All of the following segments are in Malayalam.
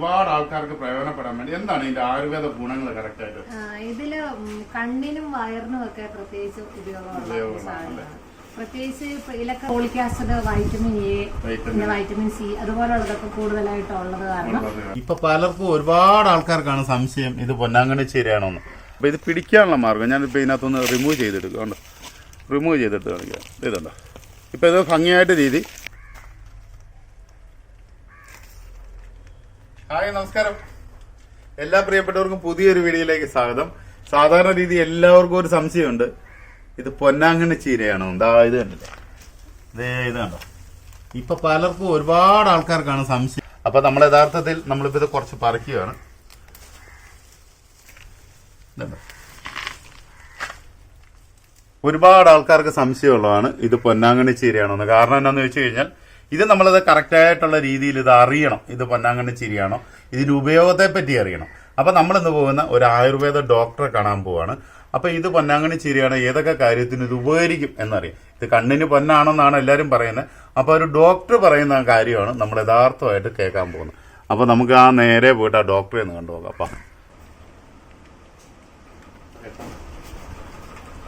ഒരുപാട് ആൾക്കാർക്ക് പ്രയോജനപ്പെടാൻ വേണ്ടി എന്താണ് ഇതിന്റെ ആയുർവേദ ഗുണങ്ങൾ കറക്റ്റ് ആയിട്ട് ഇതിൽ കണ്ണിനും വയറിനും ഒക്കെ പ്രത്യേകിച്ച് ഉപയോഗമുള്ള ഉപയോഗമാണ് സാധനമാണ്. പ്രത്യേകിച്ച് ഇലക്ക ഫോളിക് ആസിഡ് വൈറ്റമിൻ എ പിന്നെ വൈറ്റമിൻ സി അതുപോലുള്ളതൊക്കെ കൂടുതലായിട്ട് ഉള്ളത് കാരണം ഇപ്പൊ പലർക്കും ഒരുപാട് ആൾക്കാർക്കാണ് സംശയം ഇത് പൊന്നാങ്കണ്ണി ചീരയാണോന്ന്. അപ്പൊ ഇത് പിടിക്കാനുള്ള മാർഗം ഞാൻ ഇപ്പൊ ഇതിനകത്തൊന്ന് റിമൂവ് ചെയ്തെടുക്കുക റിമൂവ് ചെയ്തെടുത്ത് കാണിക്കാം. ഇതുണ്ടോ ഇപ്പൊ ഇത് ഭംഗിയായിട്ട് രീതി ഹായ് നമസ്കാരം. എല്ലാ പ്രിയപ്പെട്ടവർക്കും പുതിയൊരു വീഡിയോയിലേക്ക് സ്വാഗതം. സാധാരണ രീതി എല്ലാവർക്കും ഒരു സംശയമുണ്ട്. ഇത് പൊന്നാങ്കണ്ണി ചീരയാണോ? എന്താ ഇത് കണ്ടില്ലേ? ദേ ഇത് കണ്ടോ? ഇപ്പൊ പലർക്കും ഒരുപാട് ആൾക്കാർക്കാണ് സംശയം. അപ്പൊ നമ്മൾ യഥാർത്ഥത്തിൽ നമ്മളിപ്പോ ഇത് കുറച്ച് പറിക്കുകയാണ്? ഒരുപാട് ആൾക്കാർക്ക് സംശയമുള്ളതാണ് ഇത് പൊന്നാങ്കണ്ണി ചീരയാണോന്ന്. കാരണം എന്താണെന്ന് വെച്ച് കഴിഞ്ഞാൽ ഇത് നമ്മളത് കറക്റ്റായിട്ടുള്ള രീതിയിൽ ഇത് അറിയണം. ഇത് പൊന്നാങ്കണ്ണി ചിരിയാണോ? ഇതിന്റെ ഉപയോഗത്തെ പറ്റി അറിയണം. അപ്പോൾ നമ്മൾ ഇന്ന് പോകുന്ന ഒരു ആയുർവേദ ഡോക്ടറെ കാണാൻ പോവാണ്. അപ്പോൾ ഇത് പൊന്നാങ്കണ്ണി ചിരിയാണ്. ഏതൊക്കെ കാര്യത്തിന് ഇത് ഉപകരിക്കും എന്നറിയാം. ഇത് കണ്ണിന് പൊന്നാണെന്നാണ് എല്ലാവരും പറയുന്നത്. അപ്പോൾ ഒരു ഡോക്ടർ പറയുന്ന കാര്യമാണ് നമ്മൾ യഥാർത്ഥമായിട്ട് കേൾക്കാൻ പോകുന്നത്. അപ്പോൾ നമുക്ക് ആ നേരെ പോയിട്ട് ആ ഡോക്ടറെ ഒന്ന് കണ്ടു നോക്കാം. അപ്പം.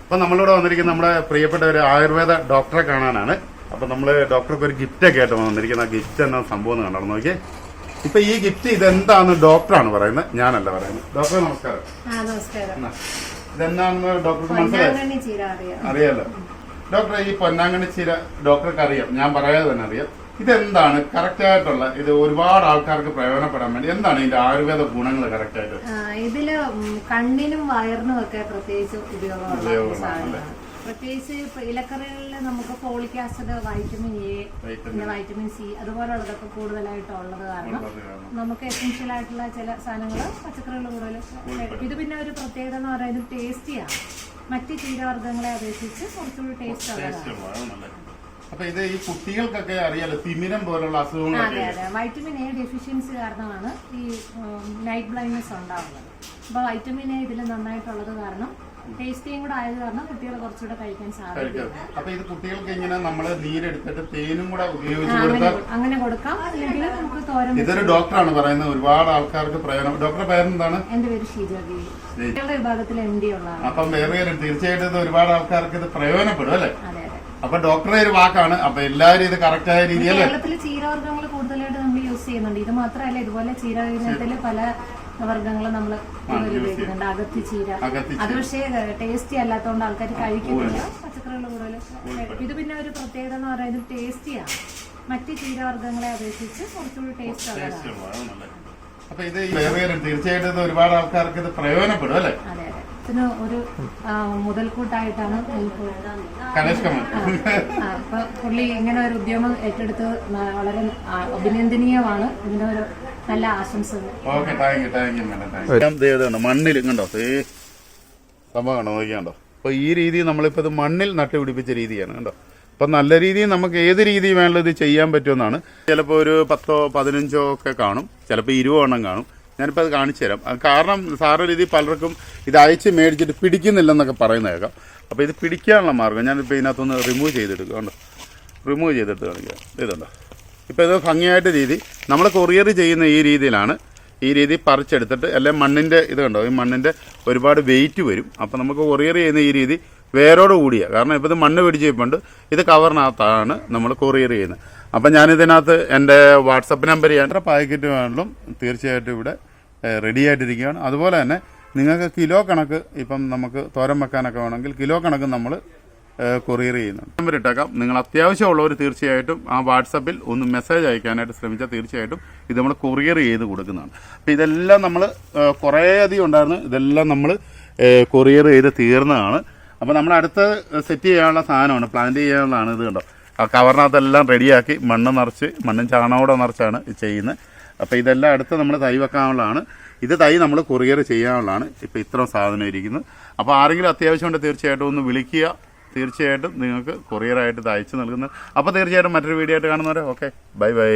അപ്പൊ നമ്മളിവിടെ വന്നിരിക്കുന്ന നമ്മുടെ പ്രിയപ്പെട്ട ഒരു ആയുർവേദ ഡോക്ടറെ കാണാനാണ്. അപ്പൊ നമ്മൾ ഡോക്ടർക്ക് ഒരു ഗിഫ്റ്റ് ഒക്കെ ആയിട്ട് വന്നിരിക്കുന്ന ആ ഗിഫ്റ്റ് എന്ന സംഭവം എന്ന് കണ്ടോ നോക്കിയേ. ഇപ്പൊ ഈ ഗിഫ്റ്റ് ഇതെന്താന്ന് ഡോക്ടറാണ് പറയുന്നത്? ഞാനല്ല പറയുന്നത്. ഡോക്ടർ നമസ്കാരം. ഇതെന്താണെന്ന് ഡോക്ടർക്ക് മനസ്സിലായി? അറിയാലോ? ഡോക്ടർ ഈ പൊന്നാങ്കണ്ണി ചീര ഡോക്ടർക്ക് അറിയാം ഞാൻ പറയാതെ തന്നെ അറിയാം. ഇതെന്താണ്? കറക്റ്റ് ആയിട്ടുള്ള ഇത് ഒരുപാട് ആൾക്കാർക്ക് പ്രയോജനപ്പെടാൻ വേണ്ടി എന്താണ് ഇതിന്റെ ആയുർവേദ ഗുണങ്ങൾ കറക്റ്റ് ആയിട്ട്? ഇതിൽ കണ്ണിനും വയറിനും ഒക്കെ പ്രത്യേകിച്ച് ഉപയോഗമാണ് പ്രത്യേകിച്ച് ഇലക്കറികളിൽ നമുക്ക് ഫോളിക് ആസിഡ് വൈറ്റമിൻ എ പിന്നെ വൈറ്റമിൻ സി അതുപോലുള്ളതൊക്കെ കൂടുതലായിട്ട് ഉള്ളത് കാരണം നമുക്ക് എസെൻഷ്യൽ ആയിട്ടുള്ള ചില സാധനങ്ങൾ പച്ചക്കറികൾ കൂടുതൽ ഇത് പിന്നെ ഒരു പ്രത്യേകത എന്ന് പറയുന്നത് ടേസ്റ്റിയാണ് മറ്റ് ചീരവർഗങ്ങളെ അപേക്ഷിച്ച് കുറച്ചുകൂടി ടേസ്റ്റ് ഉള്ളതാണ്. അപ്പൊ ഇത് ഈ കുട്ടികൾക്കൊക്കെ അറിയാലോ തിമിരം പോലുള്ള അസുഖങ്ങളൊക്കെ വൈറ്റമിൻ എ ഡെഫിഷ്യൻസി കാരണമാണ് ഈ നൈറ്റ് ബ്ലൈൻഡ്നെസ് ഉണ്ടാവുന്നത്. അപ്പൊ വൈറ്റമിൻ എ ഇതിൽ നന്നായിട്ടുള്ളത് കാരണം ടേസ്റ്റിയും കൂടെ ആയത് കാരണം കുട്ടികൾ കുറച്ചുകൂടെ കഴിക്കാൻ സാധിക്കും. അപ്പൊ ഇത് കുട്ടികൾക്ക് ഇങ്ങനെ നമ്മൾ നീരെടുത്തിട്ട് തേനും കൂടെ ഉപയോഗിച്ച് അങ്ങനെ കൊടുത്താൽ അങ്ങനെ കൊടുക്കാം. അല്ലെങ്കിൽ നമുക്ക് തോരൻ ഇതൊരു ഡോക്ടറാണ് പറയുന്നത്. ഒരുപാട് ആൾക്കാർക്ക് പ്രയോജനം. ഡോക്ടറെ പേരെന്താണ്? എന്റെ പേര് ഷീജാബി കുട്ടികളുടെ വിഭാഗത്തിൽ എം ഡി ഉള്ളതാണ്. അപ്പം വേറെ തീർച്ചയായിട്ടും ഇത് ഒരുപാട് ആൾക്കാർക്ക് ഇത് പ്രയോജനപ്പെടും അല്ലേ? അപ്പൊ ഡോക്ടറെ ഒരു വാക്കാണ്. അപ്പൊ എല്ലാവരും ഇത് കറക്റ്റ് ആയ രീതിയിൽ കേരളത്തിൽ ചീരവർഗങ്ങൾ കൂടുതലായിട്ട് നമ്മൾ യൂസ് ചെയ്യുന്നുണ്ട്. ഇത് മാത്രമല്ല ഇതുപോലെ ചീര പല വർഗങ്ങൾ നമ്മൾ ഉപയോഗിക്കുന്നുണ്ട്. അകത്തി ചീര അത് പക്ഷേ ടേസ്റ്റി അല്ലാത്തതുകൊണ്ട് ആൾക്കാർ കഴിക്കുന്നില്ല പച്ചക്കറികൾ കൂടുതൽ ഇത് പിന്നെ ഒരു പ്രത്യേകത എന്ന് പറയുന്നത് ടേസ്റ്റിയാണ് മറ്റ് ചീരവർഗങ്ങളെ അപേക്ഷിച്ച് കുറച്ചുകൂടി ടേസ്റ്റ് ഉള്ളതാണ്. അപ്പൊ ഇത് തീർച്ചയായിട്ടും ഇത് ഒരുപാട് ആൾക്കാർക്ക് ഇത് പ്രയോജനപ്പെടും അല്ലേ? ഇതിന് ഒരു മുതൽക്കൂട്ടായിട്ടാണ് അപ്പൊ പുള്ളി ഇങ്ങനെ ഒരു ഉദ്യമം ഏറ്റെടുത്ത് വളരെ അഭിനന്ദനീയമാണ്. ഇതിന്റെ ഒരു നല്ല ആശംസകൾ. Okay thank you thank you madam thank you മണ്ണിൽ കണ്ടോ? ഏ സംഭവം കണ്ടോ? നോക്കിയാണ്ടോ അപ്പൊ ഈ രീതി നമ്മളിപ്പോ ഇത് മണ്ണിൽ നട്ടുപിടിപ്പിച്ച രീതിയാണ് കണ്ടോ? അപ്പൊ നല്ല രീതിയിൽ നമുക്ക് ഏത് രീതി വേണമെങ്കിലും ഇത് ചെയ്യാൻ പറ്റുമെന്നാണ്. ചിലപ്പോൾ ഒരു പത്തോ പതിനഞ്ചോ ഒക്കെ കാണും. ചിലപ്പോൾ ഇരുപോ എണ്ണം കാണും. ഞാനിപ്പോൾ അത് കാണിച്ചു തരാം. കാരണം സാറൊരു രീതി പലർക്കും ഇത് അയച്ച് മേടിച്ചിട്ട് പിടിക്കുന്നില്ലെന്നൊക്കെ പറയുന്ന കേൾക്കാം. അപ്പോൾ ഇത് പിടിക്കാനുള്ള മാർഗം ഞാനിപ്പോൾ ഇതിനകത്തൊന്ന് റിമൂവ് ചെയ്തെടുക്കുക കണ്ടോ? റിമൂവ് ചെയ്തെടുത്ത് കാണിക്കാം. ഇതുണ്ടോ? ഇപ്പോൾ ഇത് ഭംഗിയായിട്ട് രീതി. നമ്മൾ കൊറിയർ ചെയ്യുന്ന ഈ രീതിയിലാണ് ഈ രീതി പറിച്ചെടുത്തിട്ട് അല്ലെങ്കിൽ മണ്ണിന്റെ ഇത് കണ്ടോ? ഈ മണ്ണിന്റെ ഒരുപാട് വെയിറ്റ് വരും. അപ്പോൾ നമുക്ക് കൊറിയർ ചെയ്യുന്ന ഈ രീതി വേരോട് കൂടിയ. കാരണം ഇപ്പോൾ ഇത് മണ്ണ് പിടിച്ച് ഇത് കവറിനകത്താണ് നമ്മൾ കൊറിയർ ചെയ്യുന്നത്. അപ്പം ഞാനിതിനകത്ത് എന്റെ വാട്സപ്പ് നമ്പർ ചെയ്യാൻ എത്ര പാക്കറ്റ് വേണമെങ്കിലും തീർച്ചയായിട്ടും ഇവിടെ റെഡി ആയിട്ടിരിക്കുകയാണ്. അതുപോലെ തന്നെ നിങ്ങൾക്ക് കിലോ കണക്ക് ഇപ്പം നമുക്ക് തോരൻ വെക്കാനൊക്കെ വേണമെങ്കിൽ കിലോ കണക്ക് നമ്മൾ കൊറിയർ ചെയ്യുന്നുണ്ട്. നമ്പർ ഇട്ടേക്കാം. നിങ്ങൾ അത്യാവശ്യമുള്ളവർ തീർച്ചയായിട്ടും ആ വാട്സപ്പിൽ ഒന്ന് മെസ്സേജ് അയക്കാനായിട്ട് ശ്രമിച്ചാൽ തീർച്ചയായിട്ടും ഇത് നമ്മൾ കൊറിയർ ചെയ്ത് കൊടുക്കുന്നതാണ്. അപ്പോൾ ഇതെല്ലാം നമ്മൾ കുറേ അധികം ഉണ്ടായിരുന്നു. ഇതെല്ലാം നമ്മൾ കൊറിയർ ചെയ്ത് തീർന്നതാണ്. അപ്പോൾ നമ്മൾ അടുത്ത് സെറ്റ് ചെയ്യാനുള്ള സാധനമാണ് പ്ലാന്റ് ചെയ്യാനുള്ളതാണ് ഇത് കണ്ടോ. ആ കവറിനകത്തെല്ലാം റെഡിയാക്കി മണ്ണ് നിറച്ച് മണ്ണും ചാണകോടെ നിറച്ചാണ് ചെയ്യുന്നത്. അപ്പോൾ ഇതെല്ലാം അടുത്ത് നമ്മൾ തൈ വെക്കാനുള്ളതാണ്. ഇത് തൈ നമ്മൾ കൊറിയർ ചെയ്യാനുള്ളതാണ്. ഇപ്പോൾ ഇത്ര സാധനം ഇരിക്കുന്നത്. അപ്പോൾ ആരെങ്കിലും അത്യാവശ്യം കൊണ്ട് തീർച്ചയായിട്ടും ഒന്ന് വിളിക്കുക. തീർച്ചയായിട്ടും നിങ്ങൾക്ക് കൊറിയറായിട്ട് ഇത് അയച്ചു നൽകുന്നത് അപ്പോൾ തീർച്ചയായിട്ടും മറ്റൊരു വീഡിയോ ആയിട്ട് കാണുന്നവരെ ഓക്കെ ബൈ ബൈ